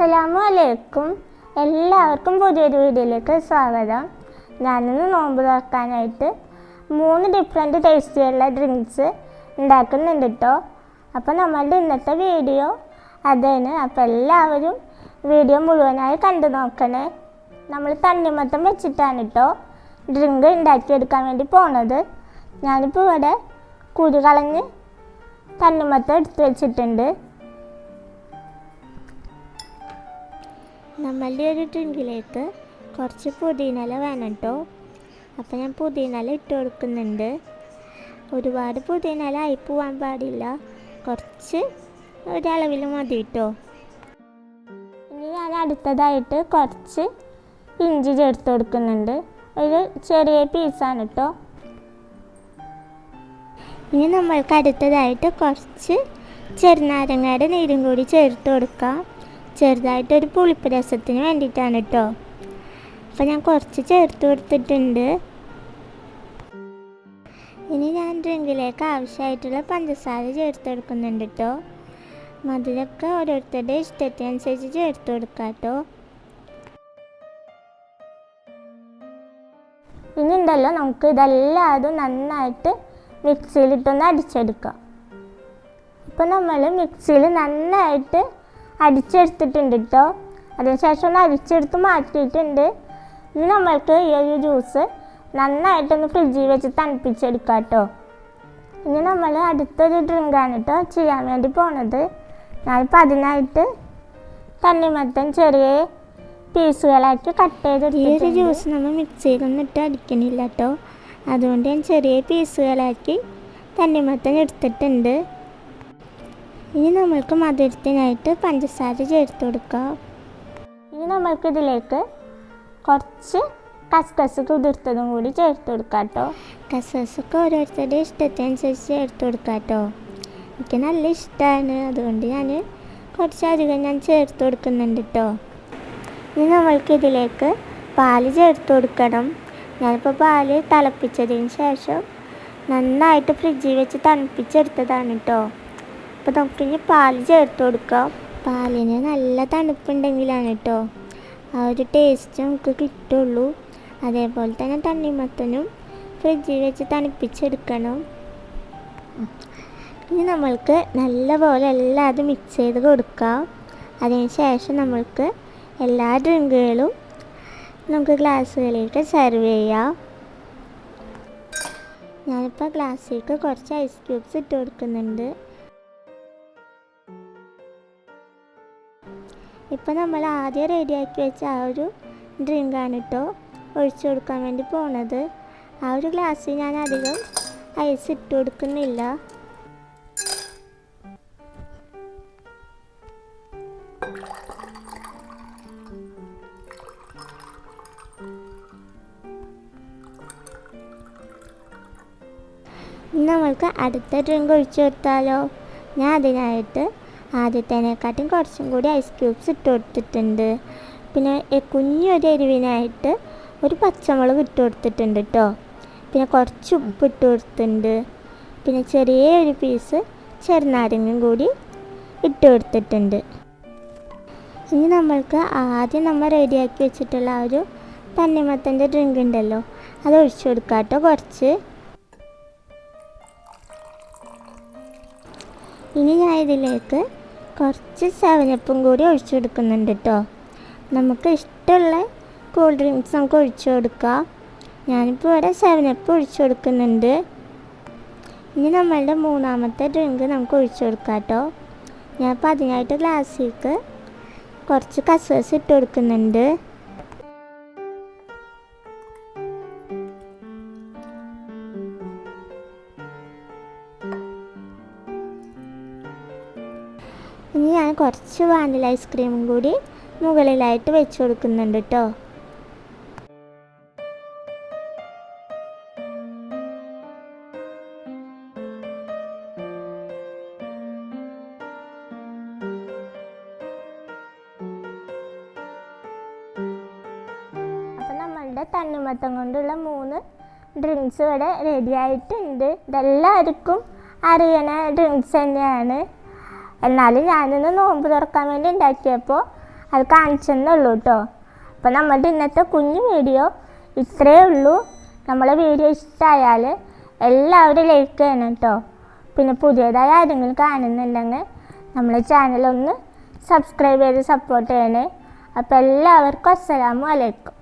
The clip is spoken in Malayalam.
അസ്സലാമലൈക്കും എല്ലാവർക്കും പുതിയൊരു വീഡിയോയിലേക്ക് സ്വാഗതം. ഞാനിന്ന് നോമ്പ് തുറക്കാനായിട്ട് മൂന്ന് ഡിഫറെന്റ് ടേസ്റ്റിയുള്ള ഡ്രിങ്ക്സ് ഉണ്ടാക്കുന്നുണ്ട് കേട്ടോ അപ്പോൾ നമ്മളുടെ ഇന്നത്തെ വീഡിയോ അതാണ്. അപ്പോൾ എല്ലാവരും വീഡിയോ മുഴുവനായി കണ്ടു നോക്കണേ. നമ്മൾ തണ്ണിമത്തം വെച്ചിട്ടാണ് കേട്ടോ ഡ്രിങ്ക് ഉണ്ടാക്കിയെടുക്കാൻ വേണ്ടി പോണത്. ഞാനിപ്പോൾ ഇവിടെ കുരു കളഞ്ഞ് തണ്ണിമത്തം എടുത്ത് വെച്ചിട്ടുണ്ട്. നമ്മളുടെ ഒരു ഡ്രിങ്കിലേക്ക് കുറച്ച് പുതിനല വേണം കേട്ടോ അപ്പം ഞാൻ പുതിനല ഇട്ട് കൊടുക്കുന്നുണ്ട്. ഒരുപാട് പുതിനല ആയി പോവാൻ പാടില്ല. കുറച്ച് ഒരളവിൽ മതി കേട്ടോ ഇനി ഞാൻ അടുത്തതായിട്ട് കുറച്ച് ഇഞ്ചി ചേർത്ത് കൊടുക്കുന്നുണ്ട്. ഒരു ചെറിയ പീസാണ് കേട്ടോ ഇനി നമ്മൾക്ക് അടുത്തതായിട്ട് കുറച്ച് ചെറുനാരങ്ങയുടെ നീരും കൂടി ചേർത്ത് കൊടുക്കാം. ചെറുതായിട്ടൊരു പുളിപ്പ് രസത്തിന് വേണ്ടിയിട്ടാണ് കേട്ടോ. അപ്പം ഞാൻ കുറച്ച് ചേർത്ത് കൊടുത്തിട്ടുണ്ട്. ഇനി ഞാൻ ഡ്രിങ്കിലേക്ക് ആവശ്യമായിട്ടുള്ള പഞ്ചസാര ചേർത്ത് കൊടുക്കുന്നുണ്ട് കേട്ടോ. മധുരമൊക്കെ ഓരോരുത്തരുടെ ഇഷ്ടത്തിനനുസരിച്ച് ചേർത്ത് കൊടുക്കാം കേട്ടോ. ഇനി ഉണ്ടല്ലോ നമുക്ക് ഇതെല്ലാതും നന്നായിട്ട് മിക്സിയിലിട്ടൊന്ന് അടിച്ചെടുക്കാം. ഇപ്പം നമ്മൾ മിക്സിയിൽ നന്നായിട്ട് അടിച്ചെടുത്തിട്ടുണ്ട് കേട്ടോ അതിനുശേഷം ഒന്ന് അരിച്ചെടുത്ത് മാറ്റിയിട്ടുണ്ട്. ഇനി നമ്മൾക്ക് ഈ ഒരു ജ്യൂസ് നന്നായിട്ടൊന്ന് ഫ്രിഡ്ജിൽ വെച്ച് തണുപ്പിച്ചെടുക്കാം കേട്ടോ ഇനി നമ്മൾ അടുത്തൊരു ഡ്രിങ്കാണ് കേട്ടോ ചെയ്യാൻ വേണ്ടി പോണത്. ഞാനിപ്പോൾ അതിനായിട്ട് തണ്ണിമത്തൻ ചെറിയ പീസുകളാക്കി കട്ട് ചെയ്ത് ഈ ഒരു ജ്യൂസ് നമ്മൾ മിക്സിയിലൊന്നും ഇട്ട് അടിക്കണില്ല കേട്ടോ. അതുകൊണ്ട് ഞാൻ ചെറിയ പീസുകളാക്കി തണ്ണിമത്തൻ എടുത്തിട്ടുണ്ട്. ഇനി നമ്മൾക്ക് മധുരത്തിനായിട്ട് പഞ്ചസാര ചേർത്ത് കൊടുക്കാം. ഇനി നമ്മൾക്ക് ഇതിലേക്ക് കുറച്ച് കസ്കസ് കുതിർത്തതും കൂടി ചേർത്ത് കൊടുക്കാം കേട്ടോ. കസ്കസൊക്കെ ഓരോരുത്തരുടെ ഇഷ്ടത്തിനനുസരിച്ച് ചേർത്ത് കൊടുക്കാം കേട്ടോ. എനിക്ക് നല്ല ഇഷ്ടമാണ് അതുകൊണ്ട് ഞാൻ കുറച്ചധികം ഞാൻ ചേർത്ത് കൊടുക്കുന്നുണ്ട് കേട്ടോ. ഇനി നമ്മൾക്ക് ഇതിലേക്ക് പാൽ ചേർത്ത് കൊടുക്കണം. ഞാനിപ്പോൾ പാൽ തിളപ്പിച്ചതിന് ശേഷം നന്നായിട്ട് ഫ്രിഡ്ജിൽ വെച്ച് തണുപ്പിച്ചെടുത്തതാണ് കേട്ടോ. അപ്പോൾ നമുക്കിനി പാൽ ചേർത്ത് കൊടുക്കാം. പാലിന് നല്ല തണുപ്പുണ്ടെങ്കിലാണ് കേട്ടോ ആ ഒരു ടേസ്റ്റ് നമുക്ക് കിട്ടുള്ളൂ. അതേപോലെ തന്നെ തണ്ണിമത്തനും ഫ്രിഡ്ജിൽ വെച്ച് തണുപ്പിച്ചെടുക്കണം. ഇനി നമ്മൾക്ക് നല്ലപോലെ എല്ലാതും മിക്സ് ചെയ്ത് കൊടുക്കാം. അതിന് ശേഷം നമ്മൾക്ക് എല്ലാ ഡ്രിങ്കുകളും നമുക്ക് ഗ്ലാസ്സുകളിലേക്ക് സെർവ് ചെയ്യാം. ഞാനിപ്പോൾ ഗ്ലാസ്സിലേക്ക് കുറച്ച് ഐസ് ക്യൂബ്സ് ഇട്ട് കൊടുക്കുന്നുണ്ട്. ഇപ്പം നമ്മൾ ആദ്യം റെഡിയാക്കി വെച്ച ആ ഒരു ഡ്രിങ്കാണ് കേട്ടോ ഒഴിച്ചു കൊടുക്കാൻ വേണ്ടി പോണത്. ആ ഒരു ഗ്ലാസ്സിൽ ഞാൻ അധികം ഐസ് ഇട്ട് കൊടുക്കുന്നില്ല. നമ്മൾക്ക് അടുത്ത ഡ്രിങ്ക് ഒഴിച്ചു കൊടുത്താലോ? ഞാൻ അതിനായിട്ട് ആദ്യത്തേനെക്കാട്ടും കുറച്ചും കൂടി ഐസ് ക്യൂബ്സ് ഇട്ട് കൊടുത്തിട്ടുണ്ട്. പിന്നെ കുഞ്ഞൊരു എരിവിനായിട്ട് ഒരു പച്ചമുളക് ഇട്ട് കൊടുത്തിട്ടുണ്ട് കേട്ടോ പിന്നെ കുറച്ച് ഉപ്പ് ഇട്ട് കൊടുത്തിട്ടുണ്ട്. പിന്നെ ചെറിയ ഒരു പീസ് ചെറുനാരങ്ങയും കൂടി ഇട്ട് കൊടുത്തിട്ടുണ്ട്. ഇനി നമ്മൾക്ക് ആദ്യം നമ്മൾ റെഡിയാക്കി വെച്ചിട്ടുള്ള ആ ഒരു തണ്ണിമത്തന്റെ ഡ്രിങ്ക് ഉണ്ടല്ലോ അത് ഒഴിച്ചു കൊടുക്കാം കേട്ടോ കുറച്ച്. ഇനി ഞാൻ ഇതിലേക്ക് കുറച്ച് സെവനപ്പും കൂടി ഒഴിച്ചു കൊടുക്കുന്നുണ്ട് കേട്ടോ നമുക്ക് ഇഷ്ടമുള്ള കൂൾ ഡ്രിങ്ക്സ് നമുക്ക് ഒഴിച്ചു കൊടുക്കാം ഞാനിപ്പോൾ ഇവിടെ സെവനപ്പ് ഒഴിച്ചു കൊടുക്കുന്നുണ്ട് ഇനി നമ്മളുടെ മൂന്നാമത്തെ ഡ്രിങ്ക് നമുക്ക് ഒഴിച്ചു കൊടുക്കാം കേട്ടോ ഞാനിപ്പോൾ അതിനായിട്ട് ഗ്ലാസ്സിലേക്ക് കുറച്ച് കസേഴ്സ് ഇട്ട് കൊടുക്കുന്നുണ്ട്. ഇനി ഞാൻ കുറച്ച് വാനില ഐസ്ക്രീമും കൂടി മുകളിലായിട്ട് വെച്ച് കൊടുക്കുന്നുണ്ട് കേട്ടോ. തണ്ണിമത്തം കൊണ്ടുള്ള മൂന്ന് ഡ്രിങ്ക്സ് ഇവിടെ റെഡി ആയിട്ടുണ്ട്. ഇതെല്ലാവർക്കും അറിയണ ഡ്രിങ്ക്സ് തന്നെയാണ്. എന്നാലും ഞാനിന്ന് നോമ്പ് തുറക്കാൻ വേണ്ടി ഉണ്ടാക്കിയപ്പോൾ അത് കാണിച്ചെന്നുള്ളൂ കേട്ടോ അപ്പോൾ നമ്മളുടെ ഇന്നത്തെ കുഞ്ഞു വീഡിയോ ഇത്രയേ ഉള്ളൂ. നമ്മളെ വീഡിയോ ഇഷ്ടമായാൽ എല്ലാവരും ലൈക്ക് ചെയ്യണം കേട്ടോ പിന്നെ പുതിയതായി ആരെങ്കിലും കാണുന്നുണ്ടെങ്കിൽ നമ്മളെ ചാനലൊന്ന് സബ്സ്ക്രൈബ് ചെയ്ത് സപ്പോർട്ട് ചെയ്യണേ. അപ്പോൾ എല്ലാവർക്കും അസ്സലാമു അലൈക്കും.